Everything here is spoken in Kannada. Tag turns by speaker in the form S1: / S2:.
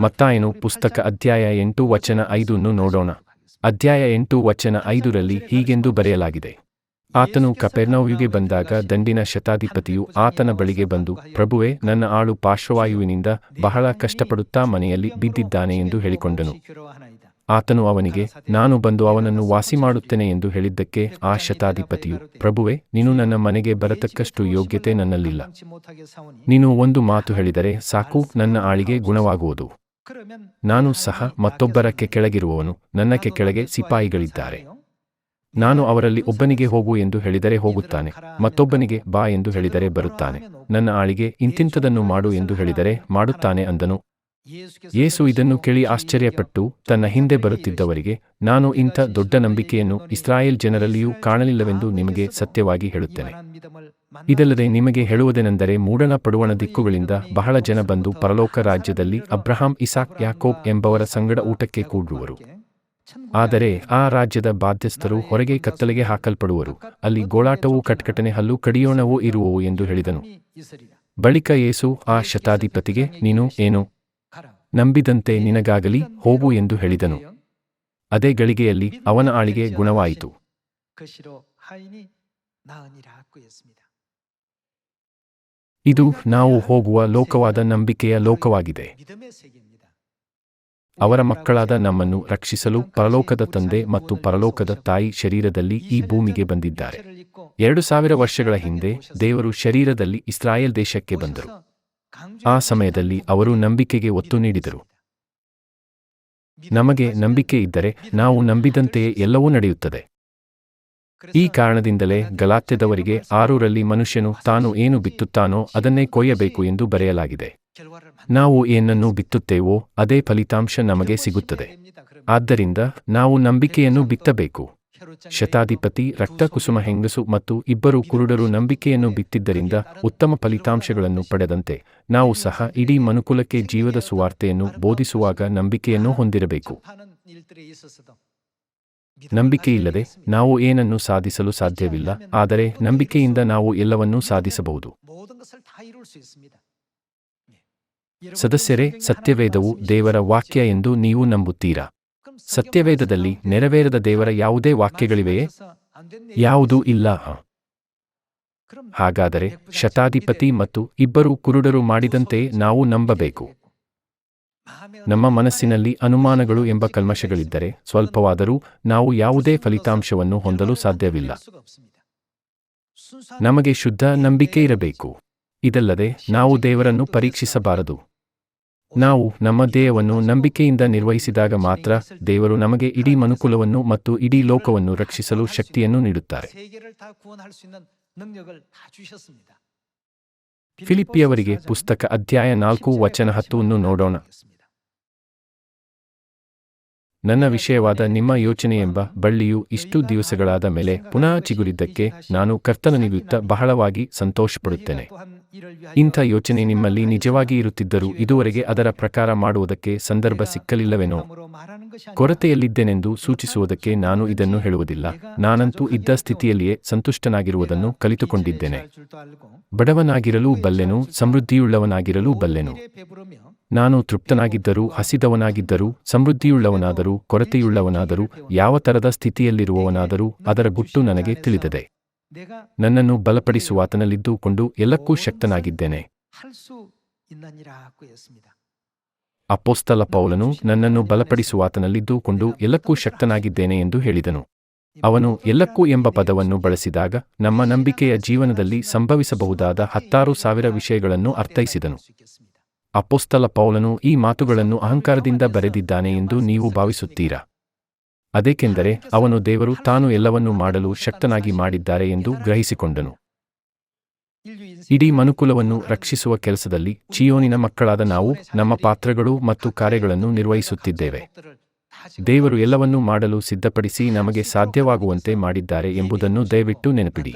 S1: ಮತ್ತಾಯನು ಪುಸ್ತಕ ಅಧ್ಯಾಯ ಎಂಟು ವಚನ ಐದನ್ನು ನೋಡೋಣ. ಅಧ್ಯಾಯ ಎಂಟು ವಚನ ಐದರಲ್ಲಿ ಹೀಗೆಂದು ಬರೆಯಲಾಗಿದೆ. ಆತನು ಕಪೆರ್ನೌವಿಗೆ ಬಂದಾಗ ದಂಡಿನ ಶತಾಧಿಪತಿಯು ಆತನ ಬಳಿಗೆ ಬಂದು, ಪ್ರಭುವೇ, ನನ್ನ ಆಳು ಪಾರ್ಶ್ವವಾಯುವಿನಿಂದ ಬಹಳ ಕಷ್ಟಪಡುತ್ತಾ ಮನೆಯಲ್ಲಿ ಬಿದ್ದಿದ್ದಾನೆ ಎಂದು ಹೇಳಿಕೊಂಡನು. ಆತನು ಅವನಿಗೆ, ನಾನು ಬಂದು ಅವನನ್ನು ವಾಸಿ ಮಾಡುತ್ತೇನೆ ಎಂದು ಹೇಳಿದ್ದಕ್ಕೆ ಆ ಶತಾಧಿಪತಿಯು, ಪ್ರಭುವೆ, ನೀನು ನನ್ನ ಮನೆಗೆ ಬರತಕ್ಕಷ್ಟು ಯೋಗ್ಯತೆ ನನ್ನಲ್ಲಿಲ್ಲ. ನೀನು ಒಂದು ಮಾತು ಹೇಳಿದರೆ ಸಾಕು, ನನ್ನ ಆಳಿಗೆ ಗುಣವಾಗುವುದು. ನಾನು ಸಹ ಮತ್ತೊಬ್ಬರಕ್ಕೆ ಕೆಳಗಿರುವವನು ನನ್ನಕ್ಕೆ ಕೆಳಗೆ ಸಿಪಾಯಿಗಳಿದ್ದಾರೆ. ನಾನು ಅವರಲ್ಲಿ ಒಬ್ಬನಿಗೆ ಹೋಗು ಎಂದು ಹೇಳಿದರೆ ಹೋಗುತ್ತಾನೆ. ಮತ್ತೊಬ್ಬನಿಗೆ ಬಾ ಎಂದು ಹೇಳಿದರೆ ಬರುತ್ತಾನೆ. ನನ್ನ ಆಳಿಗೆ ಇಂತಿಂತದನ್ನು ಮಾಡು ಎಂದು ಹೇಳಿದರೆ ಮಾಡುತ್ತಾನೆ ಅಂದನು. ಯೇಸು ಇದನ್ನು ಕೇಳಿ ಆಶ್ಚರ್ಯಪಟ್ಟು ತನ್ನ ಹಿಂದೆ ಬರುತ್ತಿದ್ದವರಿಗೆ, ನಾನು ಇಂಥ ದೊಡ್ಡ ನಂಬಿಕೆಯನ್ನು ಇಸ್ರಾಯೇಲ್ ಜನರಲ್ಲಿಯೂ ಕಾಣಲಿಲ್ಲವೆಂದು ನಿಮಗೆ ಸತ್ಯವಾಗಿ ಹೇಳುತ್ತೇನೆ. ಇದಲ್ಲದೆ ನಿಮಗೆ ಹೇಳುವುದೇನೆಂದರೆ ಮೂಡಣ ಪಡುವಣ ದಿಕ್ಕುಗಳಿಂದ ಬಹಳ ಜನ ಬಂದು ಪರಲೋಕ ರಾಜ್ಯದಲ್ಲಿ ಅಬ್ರಹಾಂ, ಇಸಾಕ್, ಯಾಕೋಬ್ ಎಂಬವರ ಸಂಗಡ ಊಟಕ್ಕೆ ಕೂಡುವರು ಆದರೆ ಆ ರಾಜ್ಯದ ಬಾಧ್ಯಸ್ಥರು ಹೊರಗೆ ಕತ್ತಲೆಗೆ ಹಾಕಲ್ಪಡುವರು. ಅಲ್ಲಿ ಗೋಳಾಟವೂ ಕಟ್ಕಟನೆ ಹಲ್ಲು ಕಡಿಯೋಣವೂ ಇರುವವು ಎಂದು ಹೇಳಿದನು. ಬಳಿಕ ಯೇಸು ಆ ಶತಾಧಿಪತಿಗೆ, ನೀನು ಏನು ನಂಬಿದಂತೆ ನಿನಗಾಗಲಿ ಹೋಗು ಎಂದು ಹೇಳಿದನು. ಅದೇ ಗಳಿಗೆಯಲ್ಲಿ ಅವನ ಆಳಿಗೆ ಗುಣವಾಯಿತು. ಇದು ನಾವು ಹೋಗುವ ಲೋಕವಾದ ನಂಬಿಕೆಯ ಲೋಕವಾಗಿದೆ. ಅವರ ಮಕ್ಕಳಾದ ನಮ್ಮನ್ನು ರಕ್ಷಿಸಲು ಪರಲೋಕದ ತಂದೆ ಮತ್ತು ಪರಲೋಕದ ತಾಯಿ ಶರೀರದಲ್ಲಿ ಈ ಭೂಮಿಗೆ ಬಂದಿದ್ದಾರೆ. ಎರಡು ಸಾವಿರ ವರ್ಷಗಳ ಹಿಂದೆ ದೇವರು ಶರೀರದಲ್ಲಿ ಇಸ್ರಾಯೇಲ್ ದೇಶಕ್ಕೆ ಬಂದರು. ಆ ಸಮಯದಲ್ಲಿ ಅವರು ನಂಬಿಕೆಗೆ ಒತ್ತು ನೀಡಿದರು. ನಮಗೆ ನಂಬಿಕೆ ಇದ್ದರೆ ನಾವು ನಂಬಿದಂತೆಯೇ ಎಲ್ಲವೂ ನಡೆಯುತ್ತದೆ. ಈ ಕಾರಣದಿಂದಲೇ ಗಲಾತ್ಯದವರಿಗೆ ಆರೂರಲ್ಲಿ ಮನುಷ್ಯನು ತಾನು ಏನು ಬಿತ್ತುತ್ತಾನೋ ಅದನ್ನೇ ಕೊಯ್ಯಬೇಕು ಎಂದು ಬರೆಯಲಾಗಿದೆ. ನಾವು ಏನನ್ನು ಬಿತ್ತುತ್ತೇವೋ ಅದೇ ಫಲಿತಾಂಶ ನಮಗೆ ಸಿಗುತ್ತದೆ. ಆದ್ದರಿಂದ ನಾವು ನಂಬಿಕೆಯನ್ನು ಬಿತ್ತಬೇಕು. ಶತಾಧಿಪತಿ, ರಕ್ತಕುಸುಮ ಹೆಂಗಸು ಮತ್ತು ಇಬ್ಬರು ಕುರುಡರು ನಂಬಿಕೆಯನ್ನು ಬಿತ್ತಿದ್ದರಿಂದ ಉತ್ತಮ ಫಲಿತಾಂಶಗಳನ್ನು ಪಡೆದಂತೆ ನಾವು ಸಹ ಇಡೀ ಮನುಕುಲಕ್ಕೆ ಜೀವದ ಸುವಾರ್ತೆಯನ್ನು ಬೋಧಿಸುವಾಗ ನಂಬಿಕೆಯನ್ನು ಹೊಂದಿರಬೇಕು. ನಂಬಿಕೆಯಿಲ್ಲದೆ ನಾವು ಏನನ್ನು ಸಾಧಿಸಲು ಸಾಧ್ಯವಿಲ್ಲ, ಆದರೆ ನಂಬಿಕೆಯಿಂದ ನಾವು ಎಲ್ಲವನ್ನೂ ಸಾಧಿಸಬಹುದು. ಸದಸ್ಯರೇ, ಸತ್ಯವೇದವು ದೇವರ ವಾಕ್ಯ ಎಂದು ನೀವು ನಂಬುತ್ತೀರಾ? ಸತ್ಯವೇದದಲ್ಲಿ ನೆರವೇರದ ದೇವರ ಯಾವುದೇ ವಾಕ್ಯಗಳಿವೆಯೇ? ಯಾವುದೂ ಇಲ್ಲ ಹಾಗಾದರೆ ಶತಾಧಿಪತಿ ಮತ್ತು ಇಬ್ಬರು ಕುರುಡರು ಮಾಡಿದಂತೆ ನಾವು ನಂಬಬೇಕು. ನಮ್ಮ ಮನಸ್ಸಿನಲ್ಲಿ ಅನುಮಾನಗಳು ಎಂಬ ಕಲ್ಮಶಗಳಿದ್ದರೆ ಸ್ವಲ್ಪವಾದರೂ ನಾವು ಯಾವುದೇ ಫಲಿತಾಂಶವನ್ನು ಹೊಂದಲು ಸಾಧ್ಯವಿಲ್ಲ. ನಮಗೆ ಶುದ್ಧ ನಂಬಿಕೆ ಇರಬೇಕು. ಇದಲ್ಲದೆ ನಾವು ದೇವರನ್ನು ಪರೀಕ್ಷಿಸಬಾರದು. ನಾವು ನಮ್ಮ ದೇಹವನ್ನು ನಂಬಿಕೆಯಿಂದ ನಿರ್ವಹಿಸಿದಾಗ ಮಾತ್ರ ದೇವರು ನಮಗೆ ಇಡೀ ಮನುಕುಲವನ್ನು ಮತ್ತು ಇಡೀ ಲೋಕವನ್ನು ರಕ್ಷಿಸಲು ಶಕ್ತಿಯನ್ನು ನೀಡುತ್ತಾರೆ. ಫಿಲಿಪಿಯವರಿಗೆ ಪುಸ್ತಕ ಅಧ್ಯಾಯ ನಾಲ್ಕು ವಚನ ಹತ್ತುವನ್ನು ನೋಡೋಣ. ನನ್ನ ವಿಷಯವಾದ ನಿಮ್ಮ ಯೋಚನೆಯೆಂಬ ಬಳ್ಳಿಯು ಇಷ್ಟು ದಿವಸಗಳಾದ ಮೇಲೆ ಪುನಃ ಚಿಗುರಿದ್ದಕ್ಕೆ ನಾನು ಕರ್ತನ ನಿಮಿತ್ತ ಬಹಳವಾಗಿ ಸಂತೋಷಪಡುತ್ತೇನೆ. ಇಂಥ ಯೋಚನೆ ನಿಮ್ಮಲ್ಲಿ ನಿಜವಾಗಿ ಇರುತ್ತಿದ್ದರೂ ಇದುವರೆಗೆ ಅದರ ಪ್ರಕಾರ ಮಾಡುವುದಕ್ಕೆ ಸಂದರ್ಭ ಸಿಕ್ಕಲಿಲ್ಲವೆನೋ? ಕೊರತೆಯಲ್ಲಿದ್ದೇನೆಂದು ಸೂಚಿಸುವುದಕ್ಕೆ ನಾನು ಇದನ್ನು ಹೇಳುವುದಿಲ್ಲ. ನಾನಂತೂ ಇದ್ದ ಸ್ಥಿತಿಯಲ್ಲಿಯೇ ಸಂತುಷ್ಟನಾಗಿರುವುದನ್ನು ಕಲಿತುಕೊಂಡಿದ್ದೇನೆ. ಬಡವನಾಗಿರಲು ಬಲ್ಲೆನು ಸಮೃದ್ಧಿಯುಳ್ಳವನಾಗಿರಲು ಬಲ್ಲೆನು. ನಾನು ತೃಪ್ತನಾಗಿದ್ದರೂ ಹಸಿದವನಾಗಿದ್ದರೂ ಸಮೃದ್ಧಿಯುಳ್ಳವನಾದರೂ ಕೊರತೆಯುಳ್ಳವನಾದರೂ ಯಾವ ತರದ ಸ್ಥಿತಿಯಲ್ಲಿರುವವನಾದರೂ ಅದರ ಗುಟ್ಟು ನನಗೆ ತಿಳಿದದೆ. ನನ್ನನ್ನು ಬಲಪಡಿಸುವಾತನಲ್ಲಿದ್ದುಕೊಂಡು ಎಲ್ಲಕ್ಕೂ ಶಕ್ತನಾಗಿದ್ದೇನೆ. ಅಪೋಸ್ತಲ ಪೌಲನು ನನ್ನನ್ನು ಬಲಪಡಿಸುವಾತನಲ್ಲಿದ್ದುಕೊಂಡು ಎಲ್ಲಕ್ಕೂ ಶಕ್ತನಾಗಿದ್ದೇನೆ ಎಂದು ಹೇಳಿದನು. ಅವನು ಎಲ್ಲಕ್ಕೂ ಎಂಬ ಪದವನ್ನು ಬಳಸಿದಾಗ ನಮ್ಮ ನಂಬಿಕೆಯ ಜೀವನದಲ್ಲಿ ಸಂಭವಿಸಬಹುದಾದ ಹತ್ತಾರು ಸಾವಿರ ವಿಷಯಗಳನ್ನು ಅರ್ಥೈಸಿದನು. ಅಪೋಸ್ತಲ ಪೌಲನು ಈ ಮಾತುಗಳನ್ನು ಅಹಂಕಾರದಿಂದ ಬರೆದಿದ್ದಾನೆ ಎಂದು ನೀವು ಭಾವಿಸುತ್ತೀರಾ? ಅದೇಕೆಂದರೆ ಅವನು ದೇವರು ತಾನು ಎಲ್ಲವನ್ನೂ ಮಾಡಲು ಶಕ್ತನಾಗಿ ಮಾಡಿದ್ದಾರೆ ಎಂದು ಗ್ರಹಿಸಿಕೊಂಡನು. ಇಡೀ ಮನುಕುಲವನ್ನು ರಕ್ಷಿಸುವ ಕೆಲಸದಲ್ಲಿ ಚಿಯೋನಿನ ಮಕ್ಕಳಾದ ನಾವು ನಮ್ಮ ಪಾತ್ರಗಳು ಮತ್ತು ಕಾರ್ಯಗಳನ್ನು ನಿರ್ವಹಿಸುತ್ತಿದ್ದೇವೆ. ದೇವರು ಎಲ್ಲವನ್ನೂ ಮಾಡಲು ಸಿದ್ಧಪಡಿಸಿ ನಮಗೆ ಸಾಧ್ಯವಾಗುವಂತೆ ಮಾಡಿದ್ದಾರೆ ಎಂಬುದನ್ನು ದಯವಿಟ್ಟು ನೆನಪಿಡಿ.